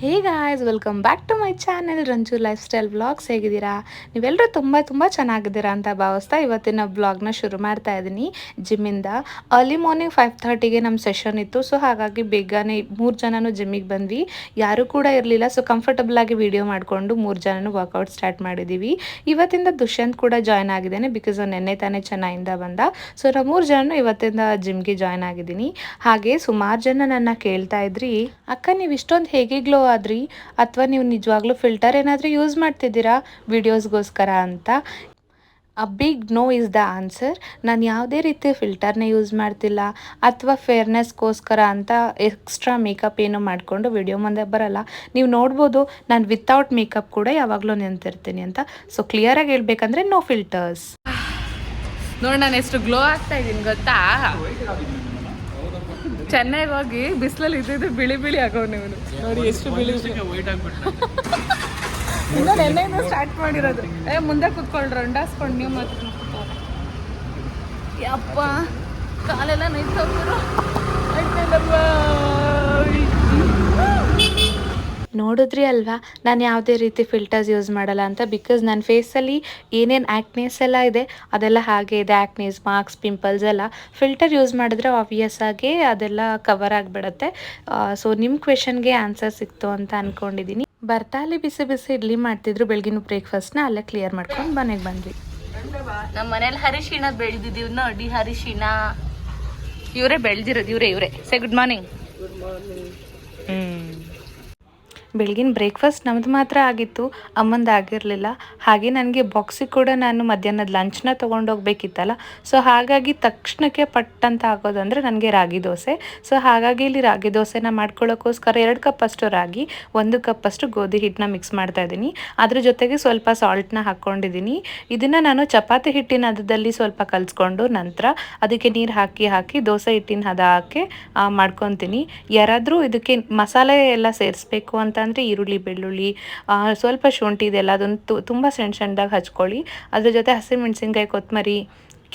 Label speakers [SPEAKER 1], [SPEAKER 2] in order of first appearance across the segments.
[SPEAKER 1] Hey guys welcome back to my channel Ranju lifestyle vlogs ಹೇಗಿದ್ದೀರಾ? ನೀವೆಲ್ಲರೂ ತುಂಬ ತುಂಬ ಚೆನ್ನಾಗಿದ್ದೀರಾ ಅಂತ ಭಾವಿಸ್ತಾ ಇವತ್ತಿನ ವ್ಲಾಗ್ನ ಶುರು ಮಾಡ್ತಾ ಇದ್ದೀನಿ. ಜಿಮ್ಮಿಂದ ಅರ್ಲಿ ಮಾರ್ನಿಂಗ್ ಫೈವ್ ಥರ್ಟಿಗೆ ನಮ್ಮ ಸೆಷನ್ ಇತ್ತು. ಸೊ ಹಾಗಾಗಿ ಬೇಗನೆ ಮೂರು ಜನನೂ ಜಿಮ್ಮಿಗೆ ಬಂದ್ವಿ. ಯಾರೂ ಕೂಡ ಇರಲಿಲ್ಲ. ಸೊ ಕಂಫರ್ಟಬಲ್ ಆಗಿ ವಿಡಿಯೋ ಮಾಡಿಕೊಂಡು ಮೂರು ಜನನೂ ವರ್ಕೌಟ್ ಸ್ಟಾರ್ಟ್ ಮಾಡಿದ್ದೀವಿ ಇವತ್ತಿಂದ ದುಷ್ಯಂತ್ ಕೂಡ ಜಾಯ್ನ್ ಆಗಿದ್ದೇನೆ ಬಿಕಾಸ್ ನೆನ್ನೆ ತಾನೇ ಚೆನ್ನೈಯಿಂದ ಬಂದ. ಸೊ ನಾವು ಮೂರು ಜನನು ಇವತ್ತಿಂದ ಜಿಮ್ಗೆ ಜಾಯ್ನ್ ಆಗಿದ್ದೀನಿ. ಹಾಗೆ ಸುಮಾರು ಜನ ನನ್ನ ಕೇಳ್ತಾ ಇದ್ರಿ, ಅಕ್ಕ, ನೀವು ಇಷ್ಟೊಂದು ಹೇಗೆ ಗ್ಲೋ ಆದ್ರಿ? ಅಥವಾ ನೀವು ನಿಜವಾಗ್ಲೂ ಫಿಲ್ಟರ್ ಏನಾದರೂ ಯೂಸ್ ಮಾಡ್ತಿದ್ದೀರಾ ವಿಡಿಯೋಸ್ಗೋಸ್ಕರ ಅಂತ? A big no is the answer ನಾನು ಯಾವುದೇ ರೀತಿ ಫಿಲ್ಟರ್ನ ಯೂಸ್ ಮಾಡ್ತಿಲ್ಲ. ಅಥವಾ ಫೇರ್ನೆಸ್ಗೋಸ್ಕರ ಅಂತ ಎಕ್ಸ್ಟ್ರಾ ಮೇಕಪ್ ಏನು ಮಾಡಿಕೊಂಡು ವಿಡಿಯೋ ಮುಂದೆ ಬರಲ್ಲ. ನೀವು ನೋಡ್ಬೋದು, ನಾನು ವಿತೌಟ್ ಮೇಕಪ್ ಕೂಡ ಯಾವಾಗಲೂ ನಿಂತಿರ್ತೀನಿ ಅಂತ. ಸೊ ಕ್ಲಿಯರಾಗಿ ಹೇಳ್ಬೇಕಂದ್ರೆ ನೋ ಫಿಲ್ಟರ್ಸ್
[SPEAKER 2] ನೋಡಿ ನಾನು ಎಷ್ಟು ಗ್ಲೋ ಆಗ್ತಾ ಇದ್ದೀನಿ ಗೊತ್ತಾ? ಚೆನ್ನೈಗೆ ಹೋಗಿ ಬಿಸಿಲಲ್ಲಿ ಇದ್ದಿದ್ದು ಬಿಳಿ ಬಿಳಿ ಆಗೋ ನೀವು. ನೋಡಿ ಎಷ್ಟು ಬಿಳಿ ಇನ್ನು ನೆನ್ನೆಯಿಂದ ಸ್ಟಾರ್ಟ್ ಮಾಡಿರೋದು. ಏ ಮುಂದೆ ಕುತ್ಕೊಳ್ರಿ ಅಂಡಾಸ್ಕೊಂಡು ನೀವು ಮಾತ್ರ ಯಪ್ಪ ಕಾಲೆಲ್ಲ ನೈತೋಗ್ತಿರೋ
[SPEAKER 1] ನೋಡಿದ್ರಿ ಅಲ್ವಾ? ನಾನು ಯಾವುದೇ ರೀತಿ ಫಿಲ್ಟರ್ಸ್ ಯೂಸ್ ಮಾಡಲ್ಲ ಅಂತ ಬಿಕಾಸ್ ನನ್ನ ಫೇಸಲ್ಲಿ ಏನೇನು ಆ್ಯಕ್ನೇಸ್ ಎಲ್ಲ ಇದೆ ಅದೆಲ್ಲ ಹಾಗೆ ಇದೆ. ಆ್ಯಕ್ನೇಸ್ ಮಾರ್ಕ್ಸ್ ಪಿಂಪಲ್ಸ್ ಎಲ್ಲ ಫಿಲ್ಟರ್ ಯೂಸ್ ಮಾಡಿದ್ರೆ ಆಬ್ವಿಯಸ್ ಆಗಿ ಅದೆಲ್ಲ ಕವರ್ ಆಗಿಬಿಡತ್ತೆ. ಸೊ ನಿಮ್ಮ ಕ್ವೆಶನ್ಗೆ ಆನ್ಸರ್ ಸಿಕ್ತು ಅಂತ ಅಂದ್ಕೊಂಡಿದ್ದೀನಿ ಬರ್ತಾ ಅಲ್ಲಿ ಬಿಸಿ ಬಿಸಿ ಇಡ್ಲಿ ಮಾಡ್ತಿದ್ರು ಬೆಳಗಿನ ಬ್ರೇಕ್ಫಾಸ್ಟ್ನ ಅಲ್ಲೇ ಕ್ಲಿಯರ್ ಮಾಡ್ಕೊಂಡು ಮನೆಗೆ ಬಂದ್ವಿ.
[SPEAKER 2] ನಮ್ಮ ಮನೇಲಿ ಹರಿಶಿಣ ಬೆಳೆದಿದ್ದೀವಿ ನೋಡಿ ಹರಿಶಿಣ ಇವರೇ ಬೆಳೆದಿರೋದು ಇವರೇ ಇವರೇ. Say good morning hmm.
[SPEAKER 1] ಬೆಳಗಿನ ಬ್ರೇಕ್ಫಾಸ್ಟ್ ನಮ್ದು ಮಾತ್ರ ಆಗಿತ್ತು, ಅಮ್ಮಂದು ಆಗಿರಲಿಲ್ಲ. ಹಾಗೆ ನನಗೆ ಬಾಕ್ಸಿಗೆ ಕೂಡ ನಾನು ಮಧ್ಯಾಹ್ನದ ಲಂಚ್ನ ತೊಗೊಂಡೋಗ್ಬೇಕಿತ್ತಲ್ಲ ಸೊ ಹಾಗಾಗಿ ತಕ್ಷಣಕ್ಕೆ ಪಟ್ ಅಂತ ಆಗೋದಂದರೆ ನನಗೆ ರಾಗಿ ದೋಸೆ. ಸೊ ಹಾಗಾಗಿ ಇಲ್ಲಿ ರಾಗಿ ದೋಸೆನ ಮಾಡ್ಕೊಳ್ಳೋಕ್ಕೋಸ್ಕರ ಎರಡು ಕಪ್ ಅಷ್ಟು ರಾಗಿ, ಒಂದು ಕಪ್ಪಷ್ಟು ಗೋಧಿ ಹಿಟ್ಟನ್ನ ಮಿಕ್ಸ್ ಮಾಡ್ತಾ ಇದ್ದೀನಿ. ಅದ್ರ ಜೊತೆಗೆ ಸ್ವಲ್ಪ ಸಾಲ್ಟ್ನ ಹಾಕ್ಕೊಂಡಿದ್ದೀನಿ ಇದನ್ನು ನಾನು ಚಪಾತಿ ಹಿಟ್ಟಿನ ಹದದಲ್ಲಿ ಸ್ವಲ್ಪ ಕಲಿಸ್ಕೊಂಡು ನಂತರ ಅದಕ್ಕೆ ನೀರು ಹಾಕಿ ಹಾಕಿ ದೋಸೆ ಹಿಟ್ಟಿನ ಹದ ಹಾಕಿ ಮಾಡ್ಕೊತೀನಿ. ಯಾರಾದರೂ ಇದಕ್ಕೆ ಮಸಾಲೆ ಎಲ್ಲ ಸೇರಿಸ್ಬೇಕು ಅಂತ ಅಂದರೆ ಈರುಳ್ಳಿ, ಬೆಳ್ಳುಳ್ಳಿ ಸ್ವಲ್ಪ ಶುಂಠಿ ಇದೆಲ್ಲ ಅದೊಂದು ತುಂಬ ಸಣ್ಣ ಸಣ್ಣದಾಗಿ ಹಚ್ಕೊಳ್ಳಿ. ಅದ್ರ ಜೊತೆ ಹಸಿಮೆಣಸಿನ್ಕಾಯಿ ಕೊತ್ತಂಬರಿ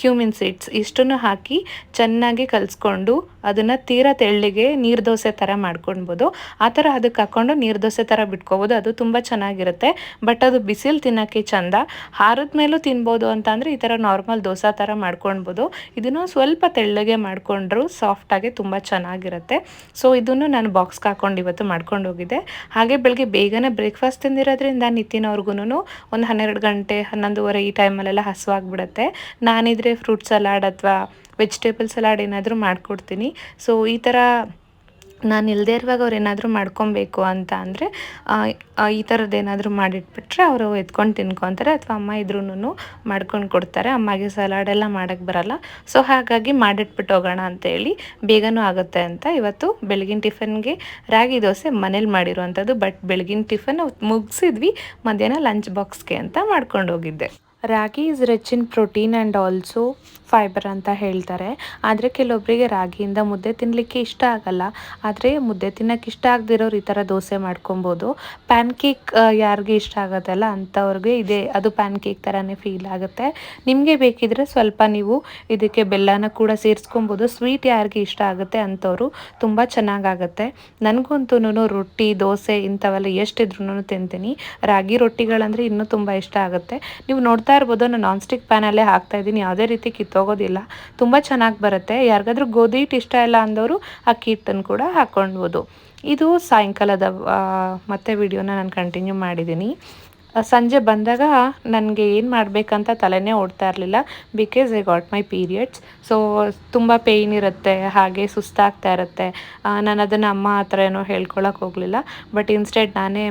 [SPEAKER 1] ಕ್ಯೂಮಿನ್ ಸೀಡ್ಸ್ ಇಷ್ಟನ್ನು ಹಾಕಿ ಚೆನ್ನಾಗಿ ಕಲಿಸ್ಕೊಂಡು ಅದನ್ನು ತೀರಾ ತೆಳ್ಳಿಗೆ ನೀರು ದೋಸೆ ಥರ ಮಾಡ್ಕೊಳ್ಬೋದು ಆ ಥರ ಅದಕ್ಕೆ ಹಾಕ್ಕೊಂಡು ನೀರು ದೋಸೆ ಥರ ಬಿಟ್ಕೋಬೋದು. ಅದು ತುಂಬ ಚೆನ್ನಾಗಿರುತ್ತೆ. ಬಟ್ ಅದು ಬಿಸಿಲು ತಿನ್ನೋಕ್ಕೆ ಚಂದ. ಹಾರದ ಮೇಲೂ ತಿನ್ಬೋದು ಅಂತಂದರೆ ಈ ಥರ ನಾರ್ಮಲ್ ದೋಸೆ ಥರ ಮಾಡ್ಕೊಳ್ಬೋದು ಇದನ್ನು ಸ್ವಲ್ಪ ತೆಳ್ಳಗೆ ಮಾಡಿಕೊಂಡ್ರು ಸಾಫ್ಟಾಗಿ ತುಂಬ ಚೆನ್ನಾಗಿರುತ್ತೆ. ಸೊ ಇದನ್ನು ನಾನು ಬಾಕ್ಸ್ಗೆ ಹಾಕೊಂಡು ಇವತ್ತು ಮಾಡ್ಕೊಂಡು ಹೋಗಿದ್ದೆ. ಹಾಗೆ ಬೆಳಗ್ಗೆ ಬೇಗನೆ ಬ್ರೇಕ್ಫಾಸ್ಟ್ ತಿಂದಿರೋದ್ರಿಂದ ನಿತಿನವ್ರಿಗೂ ಒಂದು ಹನ್ನೆರಡು ಗಂಟೆ ಹನ್ನೊಂದುವರೆ ಈ ಟೈಮಲ್ಲೆಲ್ಲ ಹಸುವಾಗ್ಬಿಡುತ್ತೆ. ನಾನಿದ್ರೆ ಫ್ರೂಟ್ ಸಲಾಡ್ ಅಥವಾ ವೆಜಿಟೇಬಲ್ ಸಲಾಡ್ ಏನಾದರೂ ಮಾಡಿಕೊಡ್ತೀನಿ. ಸೊ ಈ ಥರ ನಾನು ಇಲ್ಲದೇ ಇರುವಾಗ ಅವ್ರು ಏನಾದರೂ ಮಾಡ್ಕೊಬೇಕು ಅಂತ ಅಂದರೆ ಈ ಥರದ್ದು ಏನಾದರೂ ಮಾಡಿಟ್ಬಿಟ್ರೆ ಅವರು ಎತ್ಕೊಂಡು ತಿನ್ಕೊತಾರೆ ಅಥವಾ ಅಮ್ಮ ಇದ್ರೂ ಮಾಡ್ಕೊಂಡು ಕೊಡ್ತಾರೆ. ಅಮ್ಮಗೆ ಸಲಾಡೆಲ್ಲ ಮಾಡೋಕ್ಕೆ ಬರಲ್ಲ. ಸೊ ಹಾಗಾಗಿ ಮಾಡಿಟ್ಬಿಟ್ಟು ಹೋಗೋಣ ಅಂತೇಳಿ ಬೇಗನೂ ಆಗುತ್ತೆ ಅಂತ ಇವತ್ತು ಬೆಳಗಿನ ಟಿಫನ್ಗೆ ರಾಗಿ ದೋಸೆ ಮನೇಲಿ ಮಾಡಿರುವಂಥದ್ದು ಬಟ್ ಬೆಳಗಿನ ಟಿಫನ್ ಮುಗಿಸಿದ್ವಿ. ಮಧ್ಯಾಹ್ನ ಲಂಚ್ ಬಾಕ್ಸ್ಗೆ ಅಂತ ಮಾಡ್ಕೊಂಡು ಹೋಗಿದ್ದೆ. Ragi is rich in protein and also fibre ಅಂತ ಹೇಳ್ತಾರೆ. ಆದರೆ ಕೆಲವೊಬ್ಬರಿಗೆ ರಾಗಿಯಿಂದ ಮುದ್ದೆ ತಿನ್ನಲಿಕ್ಕೆ ಇಷ್ಟ ಆಗಲ್ಲ. ಆದರೆ ಮುದ್ದೆ ತಿನ್ನೋಕ್ಕೆ ಇಷ್ಟ ಆಗದಿರೋರು ಈ ಥರ ದೋಸೆ ಮಾಡ್ಕೊಬೋದು. ಪ್ಯಾನ್ ಕೇಕ್ ಯಾರಿಗೆ ಇಷ್ಟ ಆಗೋದಲ್ಲ ಅಂಥವ್ರಿಗೆ ಇದೆ, ಅದು ಪ್ಯಾನ್ ಕೇಕ್ ಥರನೇ ಫೀಲ್ ಆಗುತ್ತೆ. ನಿಮಗೆ ಬೇಕಿದ್ರೆ ಸ್ವಲ್ಪ ನೀವು ಇದಕ್ಕೆ ಬೆಲ್ಲನ ಕೂಡ ಸೇರಿಸ್ಕೊಬೋದು. ಸ್ವೀಟ್ ಯಾರಿಗೆ ಇಷ್ಟ ಆಗುತ್ತೆ ಅಂಥವ್ರು ತುಂಬ ಚೆನ್ನಾಗಾಗುತ್ತೆ. ನನಗಂತೂ ರೊಟ್ಟಿ, ದೋಸೆ ಇಂಥವೆಲ್ಲ ಎಷ್ಟಿದ್ರೂ ತಿಂತೀನಿ. ರಾಗಿ ರೊಟ್ಟಿಗಳಂದರೆ ಇನ್ನೂ ತುಂಬ ಇಷ್ಟ ಆಗುತ್ತೆ. ನೀವು ನೋಡ್ತಾ ಇರ್ಬೋದು, ನಾನು ನಾನ್ ಸ್ಟಿಕ್ ಪ್ಯಾನಲ್ಲೇ ಹಾಕ್ತಾ ಇದ್ದೀನಿ. ಯಾವುದೇ ರೀತಿ ಕಿತ್ತೋಗೋದಿಲ್ಲ ತುಂಬ ಚೆನ್ನಾಗಿ ಬರುತ್ತೆ. ಯಾರಿಗಾದ್ರೂ ಗೋಧಿ ಹಿಟ್ಟು ಇಷ್ಟ ಇಲ್ಲ ಅಂದವರು ಅಕ್ಕಿ ಹಿಟ್ಟನ್ನು ಕೂಡ ಹಾಕ್ಕೊಳ್ಬೋದು ಇದು ಸಾಯಂಕಾಲದ ಆ, ಮತ್ತೆ ವಿಡಿಯೋನ ನಾನು ಕಂಟಿನ್ಯೂ ಮಾಡಿದ್ದೀನಿ ಸಂಜೆ ಬಂದಾಗ ನನಗೆ ಏನು ಮಾಡಬೇಕಂತ ತಲೆನೇ ಓಡ್ತಾ ಇರಲಿಲ್ಲ. Because I got my periods so ತುಂಬ ಪೇಯ್ನ್ ಇರುತ್ತೆ ಹಾಗೆ ಸುಸ್ತಾಗ್ತಾ ಇರುತ್ತೆ. ನಾನು ಅದನ್ನು ಅಮ್ಮ ಹತ್ರ ಏನೋ ಹೇಳ್ಕೊಳಕ್ಕೆ ಹೋಗಲಿಲ್ಲ. ಬಟ್ ಇನ್ಸ್ಟೆಡ್ ನಾನೇ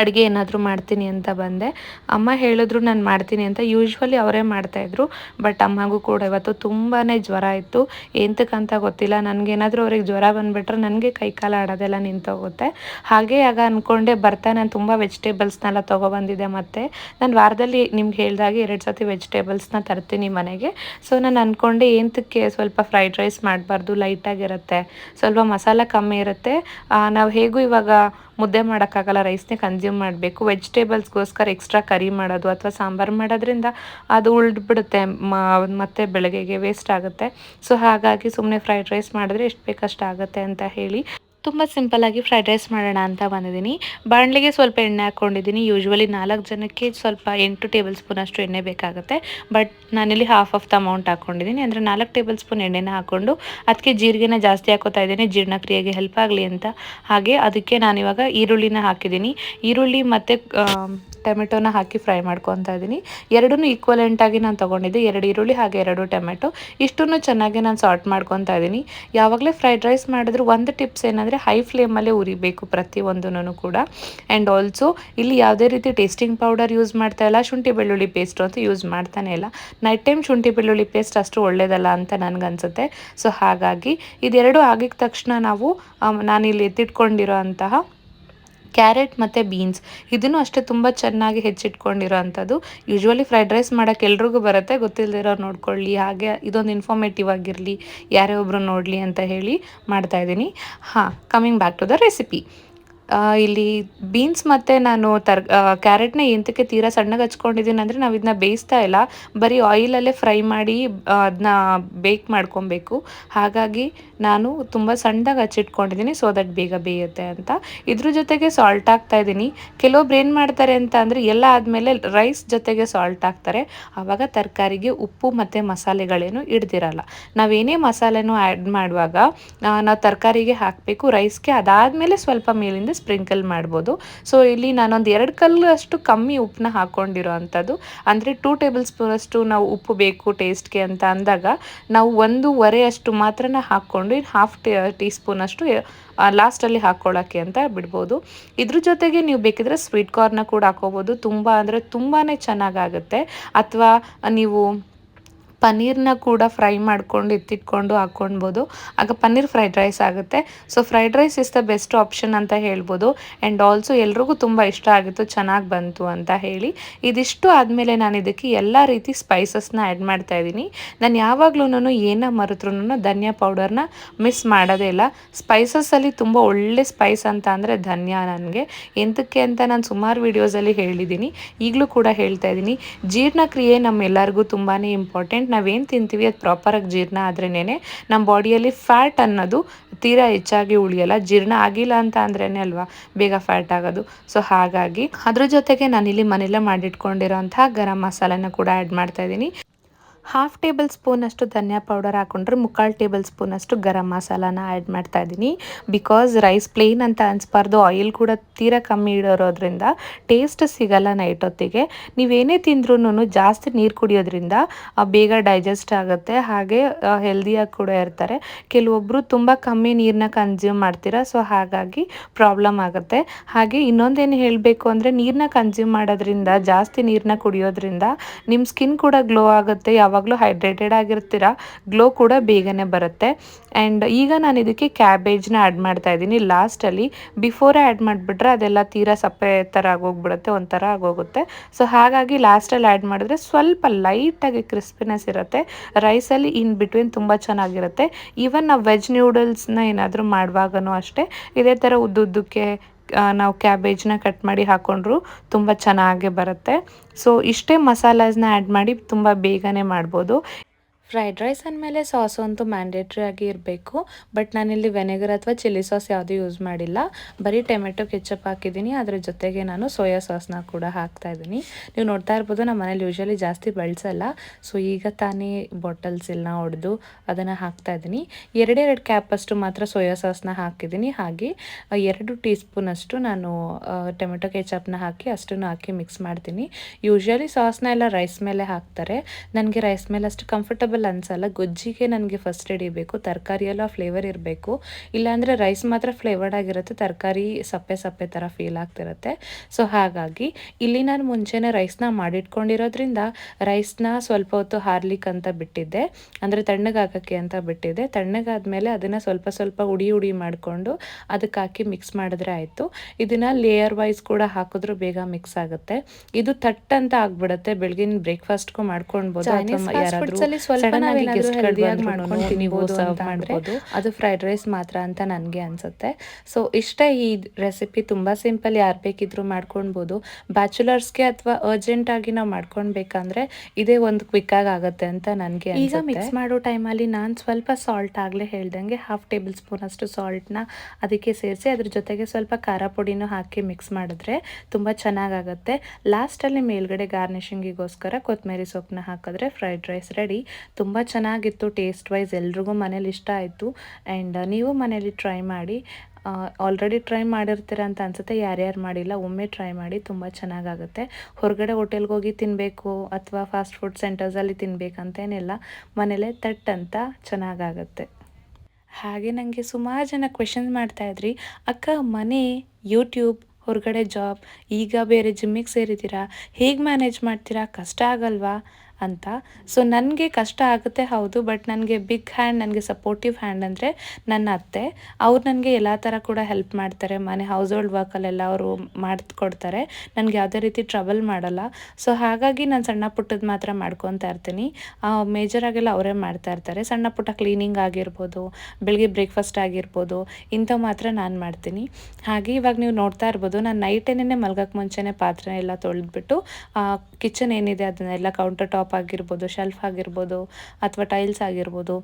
[SPEAKER 1] ಅಡುಗೆ ಏನಾದರೂ ಮಾಡ್ತೀನಿ ಅಂತ ಬಂದೆ. ಅಮ್ಮ ಹೇಳಿದ್ರು ನಾನು ಮಾಡ್ತೀನಿ ಅಂತ. ಯೂಶ್ವಲಿ ಅವರೇ ಮಾಡ್ತಾಯಿದ್ರು ಬಟ್ ಅಮ್ಮಗೂ ಕೂಡ ಇವತ್ತು ತುಂಬಾ ಜ್ವರ ಇತ್ತು. ಎಂತಕ್ಕಂತ ಗೊತ್ತಿಲ್ಲ. ನನಗೇನಾದರೂ ಅವ್ರಿಗೆ ಜ್ವರ ಬಂದುಬಿಟ್ರೆ ನನಗೆ ಕೈಕಾಲ ಆಡೋದೆಲ್ಲ ನಿಂತೋಗುತ್ತೆ. ಹಾಗೆ ಆಗ ಅಂದ್ಕೊಂಡೆ ಬರ್ತಾ ನಾನು ತುಂಬ ವೆಜಿಟೇಬಲ್ಸ್ನೆಲ್ಲ ತೊಗೊಬಂದಿದ್ದೆ ಮತ್ತು. ನಾನು ವಾರದಲ್ಲಿ ನಿಮ್ಗೆ ಹೇಳ್ದಾಗೆ ಎರಡು ಸತಿ ವೆಜಿಟೇಬಲ್ಸ್ನ ತರ್ತೀನಿ ಮನೆಗೆ. ಸೊ ನಾನು ಅಂದ್ಕೊಂಡೆ ಎಂತಕ್ಕೆ ಸ್ವಲ್ಪ ಫ್ರೈಡ್ ರೈಸ್ ಮಾಡಬಾರ್ದು? ಲೈಟಾಗಿರುತ್ತೆ ಸ್ವಲ್ಪ ಮಸಾಲ ಕಮ್ಮಿ ಇರುತ್ತೆ. ನಾವು ಹೇಗೂ ಇವಾಗ ಮುದ್ದೆ ಮಾಡೋಕ್ಕಾಗಲ್ಲ ರೈಸ್ನೇ ಕನ್ಸ್ಯೂಮ್ ಮಾಡಬೇಕು. ವೆಜಿಟೇಬಲ್ಸ್ಗೋಸ್ಕರ ಎಕ್ಸ್ಟ್ರಾ ಕರಿ ಮಾಡೋದು ಅಥವಾ ಸಾಂಬಾರು ಮಾಡೋದ್ರಿಂದ ಅದು ಉಳ್ದ್ಬಿಡುತ್ತೆ ಮತ್ತೆ ಬೆಳಗ್ಗೆಗೆ ವೇಸ್ಟ್ ಆಗುತ್ತೆ. ಸೊ ಹಾಗಾಗಿ ಸುಮ್ಮನೆ ಫ್ರೈಡ್ ರೈಸ್ ಮಾಡಿದ್ರೆ ಎಷ್ಟು ಬೇಕಷ್ಟು ಆಗುತ್ತೆ ಅಂತ ಹೇಳಿ. ತುಂಬ ಸಿಂಪಲ್ಲಾಗಿ ಫ್ರೈಡ್ ರೈಸ್ ಮಾಡೋಣ ಅಂತ ಬಂದಿದ್ದೀನಿ. ಬಾಣಲಿಗೆ ಸ್ವಲ್ಪ ಎಣ್ಣೆ ಹಾಕ್ಕೊಂಡಿದ್ದೀನಿ. ಯೂಶ್ವಲಿ ನಾಲ್ಕು ಜನಕ್ಕೆ ಸ್ವಲ್ಪ ಎಂಟು ಟೇಬಲ್ ಸ್ಪೂನ್ ಅಷ್ಟು ಎಣ್ಣೆ ಬೇಕಾಗುತ್ತೆ. ಬಟ್ ನಾನಿಲ್ಲಿ ಹಾಫ್ ಆಫ್ ದ ಅಮೌಂಟ್ ಹಾಕ್ಕೊಂಡಿದ್ದೀನಿ. ಅಂದರೆ ನಾಲ್ಕು ಟೇಬಲ್ ಸ್ಪೂನ್ ಎಣ್ಣೆನ ಹಾಕ್ಕೊಂಡು ಅದಕ್ಕೆ ಜೀರಿಗೆನ ಜಾಸ್ತಿ ಹಾಕೋತಾ ಇದ್ದೀನಿ. ಜೀರ್ಣಕ್ರಿಯೆಗೆ ಹೆಲ್ಪ್ ಆಗಲಿ ಅಂತ. ಹಾಗೆ ಅದಕ್ಕೆ ನಾನಿವಾಗ ಈರುಳ್ಳಿನ ಹಾಕಿದ್ದೀನಿ. ಈರುಳ್ಳಿ ಮತ್ತು ಟೊಮೆಟೊನ ಹಾಕಿ ಫ್ರೈ ಮಾಡ್ಕೊತಾ ಇದ್ದೀನಿ. ಎರಡೂ ಈಕ್ವಲೆಂಟಾಗಿ ನಾನು ತೊಗೊಂಡಿದ್ದೆ ಎರಡು ಈರುಳ್ಳಿ ಹಾಗೆ ಎರಡು ಟೊಮೆಟೊ. ಇಷ್ಟನ್ನು ಚೆನ್ನಾಗಿ ನಾನು ಸಾರ್ಟ್ ಮಾಡ್ಕೊತಾ ಇದ್ದೀನಿ. ಯಾವಾಗಲೇ ಫ್ರೈಡ್ ರೈಸ್ ಮಾಡಿದ್ರು ಒಂದು ಟಿಪ್ಸ್ ಏನಂದರೆ ಹೈ ಫ್ಲೇಮಲ್ಲೇ ಉರಿಬೇಕು ಪ್ರತಿಯೊಂದೂ ಕೂಡ. ಆ್ಯಂಡ್ ಆಲ್ಸೋ ಇಲ್ಲಿ ಯಾವುದೇ ರೀತಿ ಟೇಸ್ಟಿಂಗ್ ಪೌಡರ್ ಯೂಸ್ ಮಾಡ್ತಾ ಇಲ್ಲ, ಶುಂಠಿ ಬೆಳ್ಳುಳ್ಳಿ ಪೇಸ್ಟು ಅಂತ ಯೂಸ್ ಮಾಡ್ತಾನೆ ಇಲ್ಲ. ನೈಟ್ ಟೈಮ್ ಶುಂಠಿ ಬೆಳ್ಳುಳ್ಳಿ ಪೇಸ್ಟ್ ಅಷ್ಟು ಒಳ್ಳೇದಲ್ಲ ಅಂತ ನನಗನ್ಸುತ್ತೆ. ಸೊ ಹಾಗಾಗಿ, ಇದೆರಡು ಆಗಿದ ತಕ್ಷಣ ನಾವು ನಾನಿಲ್ಲಿ ಎತ್ತಿಟ್ಕೊಂಡಿರೋ ಅಂತಹ ಕ್ಯಾರೆಟ್ ಮತ್ತು ಬೀನ್ಸ್. ಇದನ್ನು ಅಷ್ಟೇ ತುಂಬ ಚೆನ್ನಾಗಿ ಹೆಚ್ಚಿಟ್ಕೊಂಡಿರೋ ಅಂಥದ್ದು ಯೂಶ್ವಲಿ ಫ್ರೈಡ್ ರೈಸ್ ಮಾಡೋಕ್ಕೆ ಎಲ್ರಿಗೂ ಬರುತ್ತೆ ಗೊತ್ತಿಲ್ಲದಿರೋರು ನೋಡ್ಕೊಳ್ಳಿ. ಹಾಗೆ ಇದೊಂದು ಇನ್ಫಾರ್ಮೇಟಿವ್ ಆಗಿರಲಿ, ಯಾರೇ ಒಬ್ಬರು ನೋಡಲಿ ಅಂತ ಹೇಳಿ ಮಾಡ್ತಾಯಿದ್ದೀನಿ ಹಾಂ coming back to the recipe ಇಲ್ಲಿ ಬೀನ್ಸ್ ಮತ್ತು ನಾನು ತರ್ ಕ್ಯಾರೆಟ್ನ ಎಂತಕ್ಕೆ ತೀರಾ ಸಣ್ಣಗೆ ಹಚ್ಕೊಂಡಿದ್ದೀನಿ ಅಂದರೆ ನಾವು ಇದನ್ನ ಬೇಯಿಸ್ತಾ ಇಲ್ಲ. ಬರೀ ಆಯಿಲಲ್ಲೇ ಫ್ರೈ ಮಾಡಿ ಅದನ್ನ ಬೇಕ್ ಮಾಡ್ಕೊಬೇಕು. ಹಾಗಾಗಿ ನಾನು ತುಂಬ ಸಣ್ಣದಾಗಿ ಹಚ್ಚಿಟ್ಕೊಂಡಿದ್ದೀನಿ ಸೊ ದಟ್ ಬೇಗ ಬೇಯುತ್ತೆ ಅಂತ. ಇದ್ರ ಜೊತೆಗೆ ಸಾಲ್ಟ್ ಹಾಕ್ತಾ ಇದ್ದೀನಿ. ಕೆಲವೊಬ್ರು ಏನು ಮಾಡ್ತಾರೆ ಅಂತ ಅಂದರೆ, ಎಲ್ಲ ಆದಮೇಲೆ ರೈಸ್ ಜೊತೆಗೆ ಸಾಲ್ಟ್ ಹಾಕ್ತಾರೆ. ಆವಾಗ ತರಕಾರಿಗೆ ಉಪ್ಪು ಮತ್ತು ಮಸಾಲೆಗಳೇನು ಹಿಡ್ದಿರಲ್ಲ ನಾವೇನೇ ಮಸಾಲೆನೂ ಆ್ಯಡ್ ಮಾಡುವಾಗ ನಾವು ತರಕಾರಿಗೆ ಹಾಕಬೇಕು ರೈಸ್ಗೆ ಅದಾದಮೇಲೆ ಸ್ವಲ್ಪ ಮೇಲಿಂದ ಸ್ಪ್ರಿಂಕಲ್ ಮಾಡ್ಬೋದು. ಸೊ ಇಲ್ಲಿ ನಾನೊಂದು ಎರಡು ಕಲ್ಲು ಅಷ್ಟು ಕಮ್ಮಿ ಉಪ್ಪನ್ನ ಹಾಕ್ಕೊಂಡಿರೋ ಅಂಥದ್ದು. ಅಂದರೆ ಟೂ ಟೇಬಲ್ ಸ್ಪೂನ್ ಅಷ್ಟು ನಾವು ಉಪ್ಪು ಬೇಕು ಟೇಸ್ಟ್ಗೆ ಅಂತ ಅಂದಾಗ, ನಾವು ಒಂದೂವರೆ ಅಷ್ಟು ಮಾತ್ರನ ಹಾಕ್ಕೊಂಡು ಹಾಫ್ ಟೀ ಟೀ ಸ್ಪೂನ್ ಅಷ್ಟು ಲಾಸ್ಟಲ್ಲಿ ಹಾಕ್ಕೊಳ್ಳೋಕ್ಕೆ ಅಂತ ಬಿಡ್ಬೋದು. ಇದ್ರ ಜೊತೆಗೆ ನೀವು ಬೇಕಿದ್ರೆ ಸ್ವೀಟ್ ಕಾರ್ನ ಕೂಡ ಹಾಕೋಬೋದು ತುಂಬ ಅಂದರೆ ತುಂಬಾ ಚೆನ್ನಾಗಾಗುತ್ತೆ. ಅಥವಾ ನೀವು ಪನ್ನೀರ್ನ ಕೂಡ ಫ್ರೈ ಮಾಡ್ಕೊಂಡು ಎತ್ತಿಟ್ಕೊಂಡು ಹಾಕ್ಕೊಳ್ಬೋದು. ಆಗ ಪನ್ನೀರ್ ಫ್ರೈಡ್ ರೈಸ್ ಆಗುತ್ತೆ. So fried rice is the best option ಅಂತ ಹೇಳ್ಬೋದು. ಆ್ಯಂಡ್ ಆಲ್ಸೋ ಎಲ್ರಿಗೂ ತುಂಬ ಇಷ್ಟ ಆಗಿತ್ತು, ಚೆನ್ನಾಗಿ ಬಂತು ಅಂತ ಹೇಳಿ. ಇದಿಷ್ಟು ಆದಮೇಲೆ ನಾನು ಇದಕ್ಕೆ ಎಲ್ಲ ರೀತಿ ಸ್ಪೈಸಸ್ನ ಆ್ಯಡ್ ಮಾಡ್ತಾ ಇದ್ದೀನಿ. ನಾನು ಯಾವಾಗ್ಲೂ ಏನ ಮರೆತ್ರೂ ಧನಿಯಾ ಪೌಡರ್ನ ಮಿಸ್ ಮಾಡೋದೇ ಇಲ್ಲ. ಸ್ಪೈಸಸ್ಸಲ್ಲಿ ತುಂಬ ಒಳ್ಳೆ ಸ್ಪೈಸ್ ಅಂತ ಅಂದರೆ ಧನಿಯಾ ನನಗೆ. ಎಂತಕ್ಕೆ ಅಂತ ನಾನು ಸುಮಾರು ವೀಡಿಯೋಸಲ್ಲಿ ಹೇಳಿದ್ದೀನಿ. ಈಗಲೂ ಕೂಡ ಹೇಳ್ತಾ ಇದ್ದೀನಿ. ಜೀರ್ಣಕ್ರಿಯೆ ನಮ್ಮೆಲ್ಲರಿಗೂ ತುಂಬಾ ಇಂಪಾರ್ಟೆಂಟ್ ನಾವೇನು ತಿಂತೀವಿ, ಅದು ಪ್ರಾಪರಾಗಿ ಜೀರ್ಣ ಆದ್ರೇ ನಮ್ಮ ಬಾಡಿಯಲ್ಲಿ ಫ್ಯಾಟ್ ಅನ್ನೋದು ತೀರಾ ಹೆಚ್ಚಾಗಿ ಉಳಿಯಲ್ಲ, ಜೀರ್ಣ ಆಗಿಲ್ಲ ಅಂತ ಅಂದ್ರೇ ಅಲ್ವಾ? ಬೇಗ ಫ್ಯಾಟ್ ಆಗೋದು. ಸೊ ಹಾಗಾಗಿ ಅದ್ರ ಜೊತೆಗೆ ನಾನಿಲ್ಲಿ ಮನೆಯಲ್ಲೇ ಮಾಡಿಟ್ಕೊಂಡಿರೋಂತಹ ಗರಂ ಮಸಾಲೆನ ಕೂಡ ಆ್ಯಡ್ ಮಾಡ್ತಾ ಇದ್ದೀನಿ. ಹಾಫ್ ಟೇಬಲ್ ಸ್ಪೂನಷ್ಟು ಧನಿಯಾ ಪೌಡರ್ ಹಾಕೊಂಡ್ರೆ ಮುಕ್ಕಾಲು ಟೇಬಲ್ ಸ್ಪೂನಷ್ಟು ಗರಂ ಮಸಾಲಾನ ಆ್ಯಡ್ ಮಾಡ್ತಾ ಇದ್ದೀನಿ. ಬಿಕಾಸ್ ರೈಸ್ ಪ್ಲೇನ್ ಅಂತ ಅನಿಸ್ಬಾರ್ದು ಆಯಿಲ್ ಕೂಡ ತೀರಾ ಕಮ್ಮಿ ಇಡೋರೋದ್ರಿಂದ ಟೇಸ್ಟ್ ಸಿಗಲ್ಲ ನೈಟ್ ಹೊತ್ತಿಗೆ. ನೀವೇನೇ ತಿಂದ್ರೂ ಜಾಸ್ತಿ ನೀರು ಕುಡಿಯೋದ್ರಿಂದ ಬೇಗ ಡೈಜೆಸ್ಟ್ ಆಗುತ್ತೆ. ಹಾಗೆ ಹೆಲ್ದಿಯಾಗಿ ಕೂಡ ಇರ್ತಾರೆ. ಕೆಲವೊಬ್ಬರು ತುಂಬ ಕಮ್ಮಿ ನೀರನ್ನ ಕನ್ಸ್ಯೂಮ್ ಮಾಡ್ತೀರಾ ಸೊ ಹಾಗಾಗಿ ಪ್ರಾಬ್ಲಮ್ ಆಗುತ್ತೆ. ಹಾಗೆ ಇನ್ನೊಂದೇನು ಹೇಳಬೇಕು ಅಂದರೆ ನೀರನ್ನ ಕನ್ಸ್ಯೂಮ್ ಮಾಡೋದ್ರಿಂದ, ಜಾಸ್ತಿ ನೀರನ್ನ ಕುಡಿಯೋದ್ರಿಂದ ನಿಮ್ಮ ಸ್ಕಿನ್ ಕೂಡ ಗ್ಲೋ ಆಗುತ್ತೆ. ಯಾವಾಗಲೂ ಹೈಡ್ರೇಟೆಡ್ ಆಗಿರ್ತೀರ, ಗ್ಲೋ ಕೂಡ ಬೇಗನೆ ಬರುತ್ತೆ. ಆ್ಯಂಡ್ ಈಗ ನಾನು ಇದಕ್ಕೆ ಕ್ಯಾಬೇಜ್ನ ಆ್ಯಡ್ ಮಾಡ್ತಾ ಇದ್ದೀನಿ. ಲಾಸ್ಟಲ್ಲಿ ಬಿಫೋರೇ ಆ್ಯಡ್ ಮಾಡಿಬಿಟ್ರೆ ಅದೆಲ್ಲ ತೀರಾ ಸಪ್ಪೆ ಥರ ಆಗೋಗ್ಬಿಡುತ್ತೆ, ಒಂಥರ ಆಗೋಗುತ್ತೆ. ಸೊ ಹಾಗಾಗಿ ಲಾಸ್ಟಲ್ಲಿ ಆ್ಯಡ್ ಮಾಡಿದ್ರೆ ಸ್ವಲ್ಪ ಲೈಟಾಗಿ ಕ್ರಿಸ್ಪಿನೆಸ್ ಇರುತ್ತೆ. ರೈಸಲ್ಲಿ ಇನ್ ಬಿಟ್ವೀನ್ ತುಂಬ ಚೆನ್ನಾಗಿರುತ್ತೆ. ಈವನ್ ನಾವು ವೆಜ್ ನ್ಯೂಡಲ್ಸ್ನ ಏನಾದರೂ ಮಾಡುವಾಗನೂ ಅಷ್ಟೇ, ಇದೇ ಥರ ಉದ್ದುದ್ದಕ್ಕೆ ನಾವು ಕ್ಯಾಬೇಜ್ನ ಕಟ್ ಮಾಡಿ ಹಾಕ್ಕೊಂಡ್ರು ತುಂಬ ಚೆನ್ನಾಗೇ ಬರುತ್ತೆ. ಸೊ ಇಷ್ಟೇ ಮಸಾಲಾಸ್ನ ಆ್ಯಡ್ ಮಾಡಿ ತುಂಬ ಬೇಗನೆ ಮಾಡ್ಬೋದು. ಫ್ರೈಡ್ ರೈಸ್ ಅಂದಮೇಲೆ ಸಾಸು ಅಂತೂ ಮ್ಯಾಂಡೇಟ್ರಿ ಆಗಿ ಇರಬೇಕು. ಬಟ್ ನಾನಿಲ್ಲಿ ವೆನೆಗರ್ ಅಥವಾ ಚಿಲ್ಲಿ ಸಾಸ್ ಯಾವುದೂ ಯೂಸ್ ಮಾಡಿಲ್ಲ. ಬರೀ ಟೊಮೆಟೊ ಕೆಚಪ್ ಹಾಕಿದ್ದೀನಿ. ಅದ್ರ ಜೊತೆಗೆ ನಾನು ಸೋಯಾ ಸಾಸ್ನ ಕೂಡ ಹಾಕ್ತಾ ಇದ್ದೀನಿ. ನೀವು ನೋಡ್ತಾ ಇರ್ಬೋದು ನಮ್ಮ ಮನೇಲಿ ಯೂಶ್ವಲಿ ಜಾಸ್ತಿ ಬಳಸಲ್ಲ. ಸೊ ಈಗ ತಾನೇ ಬಾಟಲ್ಸೆಲ್ಲ ಹೊಡೆದು ಅದನ್ನು ಹಾಕ್ತಾ ಇದ್ದೀನಿ. ಎರಡೆರಡು ಕ್ಯಾಪಷ್ಟು ಮಾತ್ರ ಸೋಯಾ ಸಾಸ್ನ ಹಾಕಿದ್ದೀನಿ. ಹಾಗೆ ಎರಡು ಟೀ ಸ್ಪೂನಷ್ಟು ನಾನು ಆ, ಟೊಮೆಟೊ ಕೆಚಪ್ನ ಹಾಕಿ ಅಷ್ಟನ್ನು ಹಾಕಿ ಮಿಕ್ಸ್ ಮಾಡ್ತೀನಿ. ಯೂಶ್ವಲಿ ಸಾಸ್ನ ಎಲ್ಲ ರೈಸ್ ಮೇಲೆ ಹಾಕ್ತಾರೆ. ನನಗೆ ರೈಸ್ ಮೇಲೆ ಅಷ್ಟು ಕಂಫರ್ಟಬಲ್ ಅನ್ಸಲ್ಲ. ಗೊಜ್ಜಿಗೆ ನನಗೆ ಫಸ್ಟ್ ಹಿಡಿಬೇಕು ತರಕಾರಿ ಎಲ್ಲ ಫ್ಲೇವರ್ ಇರಬೇಕು. ಇಲ್ಲಾಂದರೆ ರೈಸ್ ಮಾತ್ರ ಫ್ಲೇವರ್ಡ್ ಆಗಿರುತ್ತೆ. ತರಕಾರಿ ಸಪ್ಪೆ ಸಪ್ಪೆ ಥರ ಫೀಲ್ ಆಗ್ತಿರುತ್ತೆ. ಸೊ ಹಾಗಾಗಿ ಇಲ್ಲಿ ನಾನು ಮುಂಚೆನೇ ರೈಸ್ನ ಮಾಡಿಟ್ಕೊಂಡಿರೋದ್ರಿಂದ ರೈಸ್ನ ಸ್ವಲ್ಪ ಹೊತ್ತು ಹಾರ್ಲಿಕ್ಕೆ ಅಂತ ಬಿಟ್ಟಿದ್ದೆ. ಅಂದರೆ ತಣ್ಣಗಾಗಕ್ಕೆ ಅಂತ ಬಿಟ್ಟಿದ್ದೆ. ತಣ್ಣಗಾದ್ಮೇಲೆ ಅದನ್ನು ಸ್ವಲ್ಪ ಸ್ವಲ್ಪ ಉಡಿ ಉಡಿ ಮಾಡಿಕೊಂಡು ಅದಕ್ಕೆ ಹಾಕಿ ಮಿಕ್ಸ್ ಮಾಡಿದ್ರೆ ಆಯಿತು. ಇದನ್ನು ಲೇಯರ್ ವೈಸ್ ಕೂಡ ಹಾಕಿದ್ರು ಬೇಗ ಮಿಕ್ಸ್ ಆಗುತ್ತೆ. ಇದು ತಟ್ ಅಂತ ಆಗ್ಬಿಡುತ್ತೆ. ಬೆಳಗಿನ ಬ್ರೇಕ್ಫಾಸ್ಟ್ಗೂ ಮಾಡ್ಕೊಳ್ಬೋದು. ಸಡನ್ ಆಗಿ ಗೆಸ್ಟ್ ನೀವು ಸರ್ವ್ ಮಾಡ್ಬೋದು ಅದು ಫ್ರೈಡ್ ರೈಸ್ ಮಾತ್ರ ಅಂತ ನನಗೆ ಅನ್ಸುತ್ತೆ. ಸೊ ಇಷ್ಟ ಈ ರೆಸಿಪಿ ತುಂಬ ಸಿಂಪಲ್ ಯಾರು ಬೇಕಿದ್ರು ಮಾಡ್ಕೊಳ್ಬೋದು ಬ್ಯಾಚುಲರ್ಸ್ಗೆ ಅಥವಾ ಅರ್ಜೆಂಟ್ ಆಗಿ ನಾವು ಮಾಡ್ಕೊಳ್ಬೇಕಂದ್ರೆ ಇದೇ ಒಂದು ಕ್ವಿಕ್ ಆಗಿ ಆಗುತ್ತೆ ಅಂತ ನನಗೆ ಈಗ ಮಿಕ್ಸ್ ಮಾಡೋ ಟೈಮಲ್ಲಿ ನಾನು ಸ್ವಲ್ಪ ಸಾಲ್ಟ್ ಆಗಲೇ ಹೇಳ್ದಂಗೆ ಹಾಫ್ ಟೇಬಲ್ ಸ್ಪೂನ್ ಅಷ್ಟು ಸಾಲ್ಟ್ನ ಅದಕ್ಕೆ ಸೇರಿಸಿ ಅದ್ರ ಜೊತೆಗೆ ಸ್ವಲ್ಪ ಖಾರ ಪುಡಿನೂ ಹಾಕಿ ಮಿಕ್ಸ್ ಮಾಡಿದ್ರೆ ತುಂಬ ಚೆನ್ನಾಗಾಗುತ್ತೆ ಲಾಸ್ಟಲ್ಲಿ ಮೇಲ್ಗಡೆ ಗಾರ್ನಿಶಿಂಗಿಗೋಸ್ಕರ ಕೊತ್ತಂಬರಿ ಸೊಪ್ಪನ್ನ ಹಾಕಿದ್ರೆ ಫ್ರೈಡ್ ರೈಸ್ ರೆಡಿ ತುಂಬ ಚೆನ್ನಾಗಿತ್ತು ಟೇಸ್ಟ್ ವೈಸ್ ಎಲ್ರಿಗೂ ಮನೇಲಿ ಇಷ್ಟ ಆಯಿತು. ಆ್ಯಂಡ್ ನೀವು ಮನೇಲಿ ಟ್ರೈ ಮಾಡಿ ಆಲ್ರೆಡಿ ಟ್ರೈ ಮಾಡಿರ್ತೀರ ಅಂತ ಅನ್ಸುತ್ತೆ, ಯಾರ್ಯಾರು ಮಾಡಿಲ್ಲ, ಒಮ್ಮೆ ಟ್ರೈ ಮಾಡಿ ತುಂಬ ಚೆನ್ನಾಗಾಗುತ್ತೆ. ಹೊರಗಡೆ ಹೋಟೆಲ್ಗೆ ಹೋಗಿ ತಿನ್ನಬೇಕು ಅಥವಾ ಫಾಸ್ಟ್ ಫುಡ್ ಸೆಂಟರ್ಸಲ್ಲಿ ತಿನ್ನಬೇಕಂತೇನಿಲ್ಲ ಮನೇಲೇ ತಟ್ ಅಂತ ಚೆನ್ನಾಗಾಗುತ್ತೆ. ಹಾಗೆ ನನಗೆ ಸುಮಾರು ಜನ ಕ್ವೆಶನ್ಸ್ ಮಾಡ್ತಾಯಿದ್ರಿ ಅಕ್ಕ, ಮನೆ ಯೂಟ್ಯೂಬ್ ಹೊರಗಡೆ ಜಾಬ್ ಈಗ ಬೇರೆ ಜಿಮ್ಮಿಗೆ ಸೇರಿದ್ದೀರಾ? ಹೇಗೆ ಮ್ಯಾನೇಜ್ ಮಾಡ್ತೀರಾ? ಕಷ್ಟ ಆಗಲ್ವಾ? ಅಂತ. ಸೊ ನನಗೆ ಕಷ್ಟ ಆಗುತ್ತೆ ಹೌದು ಬಟ್ ನನಗೆ ಬಿಗ್ ಹ್ಯಾಂಡ್ ನನಗೆ ಸಪೋರ್ಟಿವ್ ಹ್ಯಾಂಡ್ ಅಂದರೆ ನನ್ನ ಅತ್ತೆ. ಅವ್ರು ನನಗೆ ಎಲ್ಲ ಥರ ಕೂಡ ಹೆಲ್ಪ್ ಮಾಡ್ತಾರೆ. ಮನೆ ಹೌಸ್ ಹೋಲ್ಡ್ ವರ್ಕಲ್ಲೆಲ್ಲ ಅವರು ಮಾಡಿಕೊಡ್ತಾರೆ. ನನಗೆ ಯಾವುದೇ ರೀತಿ ಟ್ರಬಲ್ ಮಾಡಲ್ಲ. ಸೊ ಹಾಗಾಗಿ ನಾನು ಸಣ್ಣ ಪುಟ್ಟದ ಮಾತ್ರ ಮಾಡ್ಕೊತಾ ಇರ್ತೀನಿ. ಮೇಜರ್ ಆಗೆಲ್ಲ ಅವರೇ ಮಾಡ್ತಾ ಇರ್ತಾರೆ. ಸಣ್ಣ ಪುಟ್ಟ ಕ್ಲೀನಿಂಗ್ ಆಗಿರ್ಬೋದು ಬೆಳಗ್ಗೆ ಬ್ರೇಕ್ಫಾಸ್ಟ್ ಆಗಿರ್ಬೋದು ಇಂಥವು ಮಾತ್ರ ನಾನು ಮಾಡ್ತೀನಿ. ಹಾಗೆ ಇವಾಗ ನೀವು ನೋಡ್ತಾ ಇರ್ಬೋದು, ನಾನು ನೈಟೇನೇ ಮಲ್ಗಕ್ಕೆ ಮುಂಚೆನೇ ಪಾತ್ರೆ ಎಲ್ಲ ತೊಳೆದ್ಬಿಟ್ಟು ಕಿಚನ್ ಏನಿದೆ ಅದನ್ನೆಲ್ಲ ಕೌಂಟರ್ ಟಾಪ್ ಆಗಿರ್ಬೋದು ಶೆಲ್ಫ್ ಆಗಿರ್ಬೋದು ಅಥವಾ ಟೈಲ್ಸ್ ಆಗಿರ್ಬೋದು,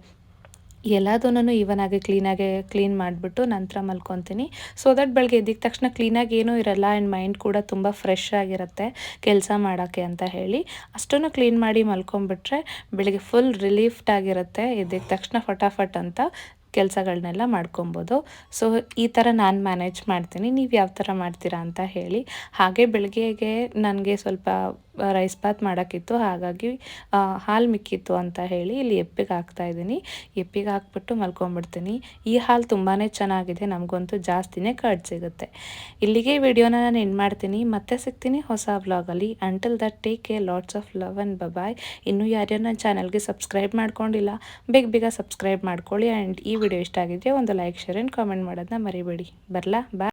[SPEAKER 1] ಎಲ್ಲದನ್ನು ಈವನ್ ಆಗಿ ಕ್ಲೀನಾಗಿ ಕ್ಲೀನ್ ಮಾಡಿಬಿಟ್ಟು ನಂತರ ಮಲ್ಕೊತೀನಿ. ಸೊ ದಟ್ ಬೆಳಗ್ಗೆ ಎದ್ದಿದ ತಕ್ಷಣ ಕ್ಲೀನಾಗಿ ಏನೂ ಇರಲ್ಲ ಆ್ಯಂಡ್ ಮೈಂಡ್ ಕೂಡ ತುಂಬ ಫ್ರೆಶ್ ಆಗಿರುತ್ತೆ ಕೆಲಸ ಮಾಡೋಕ್ಕೆ ಅಂತ ಹೇಳಿ. ಅಷ್ಟನ್ನು ಕ್ಲೀನ್ ಮಾಡಿ ಮಲ್ಕೊಂಬಿಟ್ರೆ ಬೆಳಗ್ಗೆ ಫುಲ್ ರಿಲೀಫ್ಡ್ ಆಗಿರುತ್ತೆ ಎದ್ದಿದ ತಕ್ಷಣ ಫಟಾಫಟ್ ಅಂತ ಕೆಲಸಗಳನ್ನೆಲ್ಲ ಮಾಡ್ಕೊಬೋದು. ಸೊ ಈ ಥರ ನಾನು ಮ್ಯಾನೇಜ್ ಮಾಡ್ತೀನಿ. ನೀವು ಯಾವ ಥರ ಮಾಡ್ತೀರಾ ಅಂತ ಹೇಳಿ. ಹಾಗೆ ಬೆಳಗ್ಗೆಗೆ ನನಗೆ ಸ್ವಲ್ಪ ರೈಸ್ ಬಾತ್ ಮಾಡೋಕ್ಕಿತ್ತು. ಹಾಗಾಗಿ ಹಾಲು ಮಿಕ್ಕಿತ್ತು ಅಂತ ಹೇಳಿ ಇಲ್ಲಿ ಎಪ್ಪಿಗೆ ಹಾಕ್ತಾ ಇದ್ದೀನಿ. ಎಪ್ಪಿಗೆ ಹಾಕ್ಬಿಟ್ಟು ಮಲ್ಕೊಂಬಿಡ್ತೀನಿ. ಈ ಹಾಲು ತುಂಬಾ ಚೆನ್ನಾಗಿದೆ. ನಮಗಂತೂ ಜಾಸ್ತಿನೇ ಕಟ್ ಸಿಗುತ್ತೆ. ಇಲ್ಲಿಗೆ ವಿಡಿಯೋನ ನಾನು ಎಂಡ್ ಮಾಡ್ತೀನಿ. ಮತ್ತೆ ಸಿಗ್ತೀನಿ ಹೊಸ ವ್ಲಾಗಲ್ಲಿ until that take care lots of love and bye bye ಇನ್ನೂ ಯಾರ್ಯಾರು ನನ್ನ ಚಾನಲ್ಗೆ ಸಬ್ಸ್ಕ್ರೈಬ್ ಮಾಡ್ಕೊಂಡಿಲ್ಲ, ಬೇಗ ಬೇಗ ಸಬ್ಸ್ಕ್ರೈಬ್ ಮಾಡ್ಕೊಳ್ಳಿ. ಆ್ಯಂಡ್ ಈ ವಿಡಿಯೋ ಇಷ್ಟ ಆಗಿದೆಯಾ ಒಂದು ಲೈಕ್ ಶೇರ್ ಆ್ಯಂಡ್ ಕಾಮೆಂಟ್ ಮಾಡೋದನ್ನ ಮರಿಬೇಡಿ. ಬರಲಾ? ಬಾಯ್